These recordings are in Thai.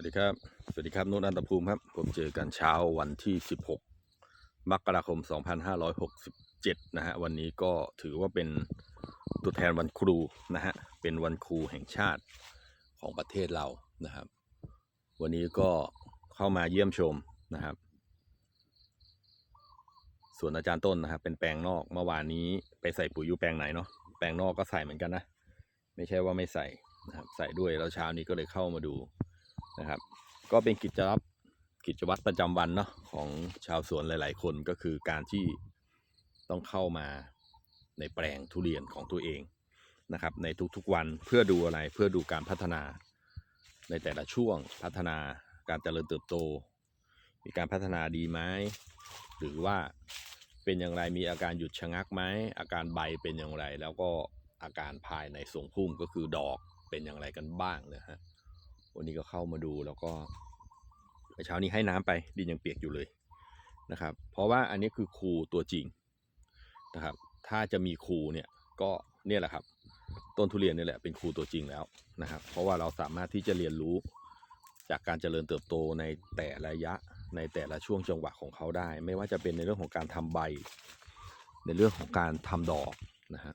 วัสดีครับ สวัสดีครับนุ่นอันตภูมิครับ ผมเจอกันเช้าวันที่ 16 มกราคม 2567 นะฮะ วันนี้ก็ถือว่าเป็นตัวแทนวันครูนะฮะ เป็นวันครูแห่งชาติของประเทศเรา นะครับ วันนี้ก็เข้ามาเยี่ยมชมนะครับ ส่วนอาจารย์ต้นนะครับ เป็นแปลงนอก เมื่อวานนี้ไปใส่ปุ๋ยอยู่แปลงไหนเนาะ แปลงนอกก็ใส่เหมือนกันนะ ไม่ใช่ว่าไม่ใส่นะครับ ใส่ด้วย แล้วเช้านี้ก็เลยเข้ามาดู นะครับ ก็เป็นกิจวัตรกิจวัตรประจำวันเนาะของชาวสวนหลาย ๆ คนก็คือการที่ต้องเข้ามาในแปลงทุเรียนของตัวเองนะครับ ในทุกๆวันเพื่อดูอะไรเพื่อดูการพัฒนา ในแต่ละช่วงพัฒนาการเจริญเติบโต มีการพัฒนาดีไหมหรือว่าเป็นอย่างไรมีอาการหยุดชะงักไหมอาการใบเป็นอย่างไร แล้วก็อาการภายในทรงพุ่มก็คือดอกเป็นอย่างไรกันบ้างนะฮะ วันนี้ก็เข้ามาดูแล้วก็เช้านี้ให้น้ำไปดินยังเปียกอยู่เลยนะครับ เพราะว่าอันนี้คือครูตัวจริงนะครับ ถ้าจะมีครูเนี่ยก็เนี่ยแหละครับ ต้นทุเรียนนี่แหละเป็นครูตัวจริงแล้วนะครับ เพราะว่าเราสามารถที่จะเรียนรู้จากการเจริญเติบโตในแต่ละระยะในแต่ละช่วงจังหวะของเขาได้ ไม่ว่าจะเป็นในเรื่องของการทำใบ ในเรื่องของการทำดอกนะฮะ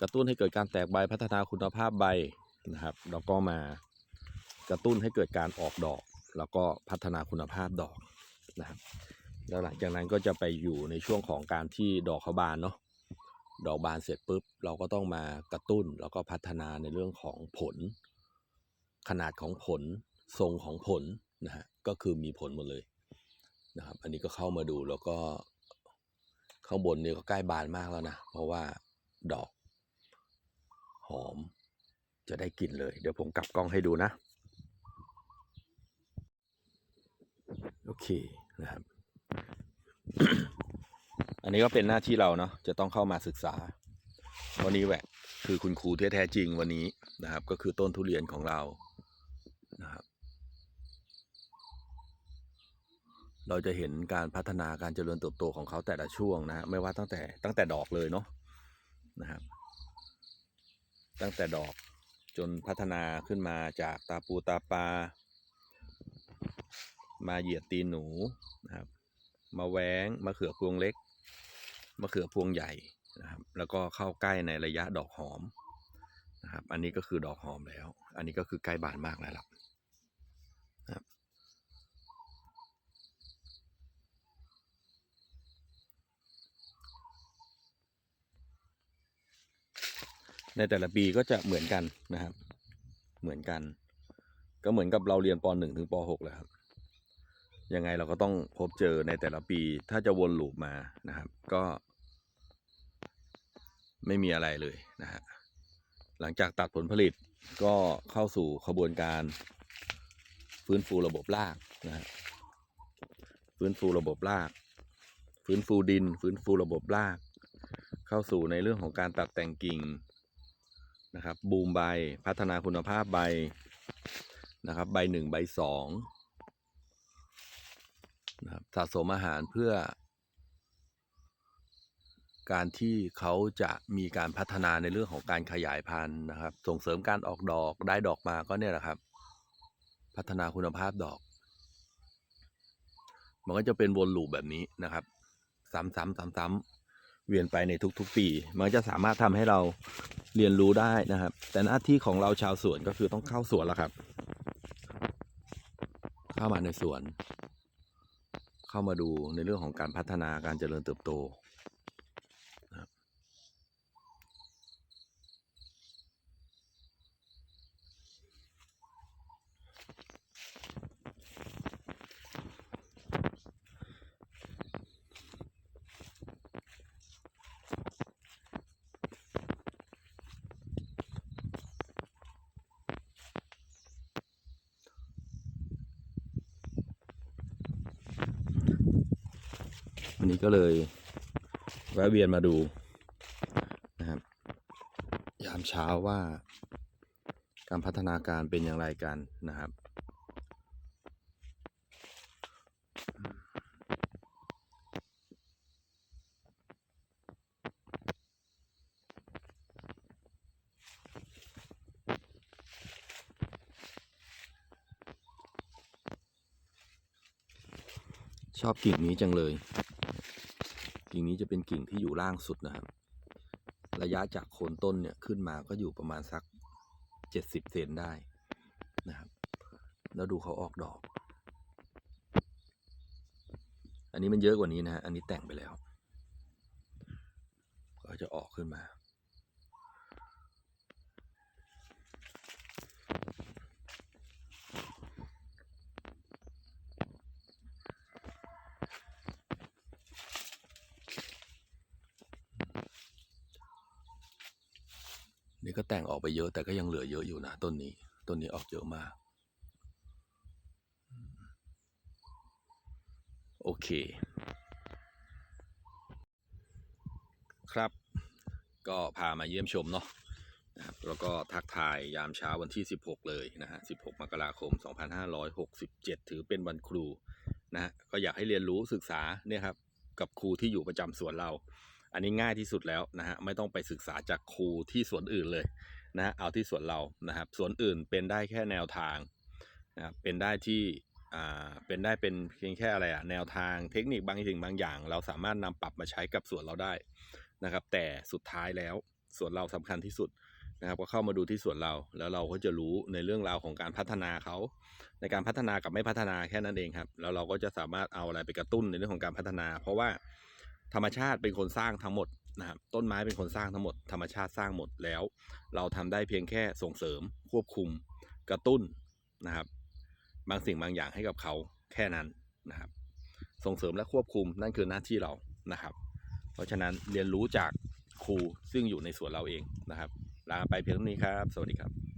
กระตุ้นให้เกิดการแตกใบพัฒนาคุณภาพใบนะครับแล้วก็มา กระตุ้นให้เกิดการออกดอก แล้วก็พัฒนาคุณภาพดอกนะครับแล้วหลังจากนั้นก็จะไปอยู่ในช่วงของการที่ดอกเขาบานเนาะดอกบานเสร็จปุ๊บ เราก็ต้องมากระตุ้นแล้วก็พัฒนาในเรื่องของผล ขนาดของผลทรงของผลนะฮะก็คือมีผลหมดเลยนะครับ อันนี้ก็เข้ามาดูแล้วก็ข้างบนนี่ก็ใกล้บานมากแล้วนะ เพราะว่าดอก หอม จะได้กลิ่นเลย เดี๋ยวผมกลับกล้องให้ดูนะ โอ เคนะครับ อันนี้ก็เป็นหน้าที่เราเนาะจะต้องเข้ามาศึกษาวันนี้แหวะคือคุณครูแท้จริงวันนี้นะครับ ก็คือต้นทุเรียนของเรานะครับ เราจะเห็นการพัฒนาการเจริญเติบโตของเขาแต่ละช่วงนะไม่ว่าตั้งแต่ตั้งแต่ดอกเลยเนาะนะครับ ตั้งแต่ดอกจนพัฒนาขึ้นมาจากตาปูตาปลา มาเหยียดตีนหนูนะครับ มาแหวงมาเขือพวงเล็กมะเขือพวงใหญ่นะครับ แล้วก็เข้าใกล้ในระยะดอกหอมนะครับ อันนี้ก็คือดอกหอมแล้ว อันนี้ก็คือใกล้บานมากแล้วล่ะนะครับในแต่ละปีก็จะเหมือนกันนะครับ เหมือนกัน ก็เหมือนกับเราเรียนป .1 ถึงป .6 เลยครับ ยังไงเราก็ต้องพบเจอในแต่ละปี ถ้าจะวนลูปมานะครับ ก็ ไม่มีอะไรเลยนะฮะหลังจากตัดผลผลิตก็เข้าสู่ขบวนการ ฟื้นฟูระบบรากนะฮะฟื้นฟูระบบราก ฟื้นฟูดิน ฟื้นฟูระบบราก เข้าสู่ในเรื่องของการตัดแต่งกิ่งนะครับบูมใบพัฒนาคุณภาพใบนะครับ ใบหนึ่งใบสอง นะครับสะสมอาหารเพื่อ การที่เขาจะมีการพัฒนาในเรื่องของการขยายพันธุ์นะครับ ส่งเสริมการออกดอกได้ดอกมาก็เนี่ยแหละครับ พัฒนาคุณภาพดอก มันก็จะเป็นวนลูปแบบนี้นะครับ ซ้ำๆซ้ำๆเวียนไปในทุกๆ ปี มันจะสามารถทำให้เราเรียนรู้ได้นะครับ แต่หน้าที่ของเราชาวสวนก็คือต้องเข้าสวนแล้วครับ เข้ามาในสวน เข้ามาดูในเรื่องของการพัฒนาการเจริญเติบโตันนี้ก็เลยแวะเวียนมาดูนะครับ ยามเช้าว่า การพัฒนาการเป็นอย่างไรกันนะครับ ชอบกิ่งนี้จังเลย กิ่งนี้จะเป็นกิ่งที่อยู่ล่างสุดนะครับ ระยะจากโคนต้นเนี่ยขึ้นมาก็อยู่ประมาณสักเจ็ดสิบเซนได้นะครับ แล้วดูเขาออกดอก อันนี้มันเยอะกว่านี้นะฮะ อันนี้แต่งไปแล้ว ก็จะออกขึ้นมา นี่ก็แต่งออกไปเยอะแต่ก็ยังเหลือเยอะอยู่นะต้นนี้ ต้นนี้ออกเยอะมาก โอเค ครับ ก็พามาเยี่ยมชมเนาะนะครับแล้วก็ทักทายยามเช้าวันที่ 16 เลยนะฮะ 16 มกราคม 2567 ถือเป็นวันครูนะฮะก็อยากให้เรียนรู้ศึกษาเนี่ยครับกับครูที่อยู่ประจำสวนเรา อันนี้ง่ายที่สุดแล้วนะฮะไม่ต้องไปศึกษาจากครูที่สวนอื่นเลยนะฮะเอาที่สวนเรานะครับสวนอื่นเป็นได้แค่แนวทางนะครับเป็นได้ที่อ่าเป็นได้เป็นเพียงแค่อะไรอะแนวทางเทคนิคบางสิ่งบางอย่าง เราสามารถนำปรับมาใช้กับสวนเราได้นะครับ แต่สุดท้ายแล้วสวนเราสำคัญที่สุดนะครับ ก็เข้ามาดูที่สวนเรา แล้วเราก็จะรู้ในเรื่องราวของการพัฒนาเขา ในการพัฒนากับไม่พัฒนาแค่นั้นเองครับ แล้วเราก็จะสามารถเอาอะไรไปกระตุ้นในเรื่องของการพัฒนา เพราะว่า ธรรมชาติเป็นคนสร้างทั้งหมดนะครับต้นไม้เป็นคนสร้างทั้งหมด ธรรมชาติสร้างหมดแล้ว เราทำได้เพียงแค่ส่งเสริม ควบคุม กระตุ้นนะครับ บางสิ่งบางอย่างให้กับเขาแค่นั้นนะครับ ส่งเสริมและควบคุมนั่นคือหน้าที่เรานะครับ เพราะฉะนั้นเรียนรู้จากครูซึ่งอยู่ในสวนเราเองนะครับลาไปเพียงเท่านี้ครับ สวัสดีครับ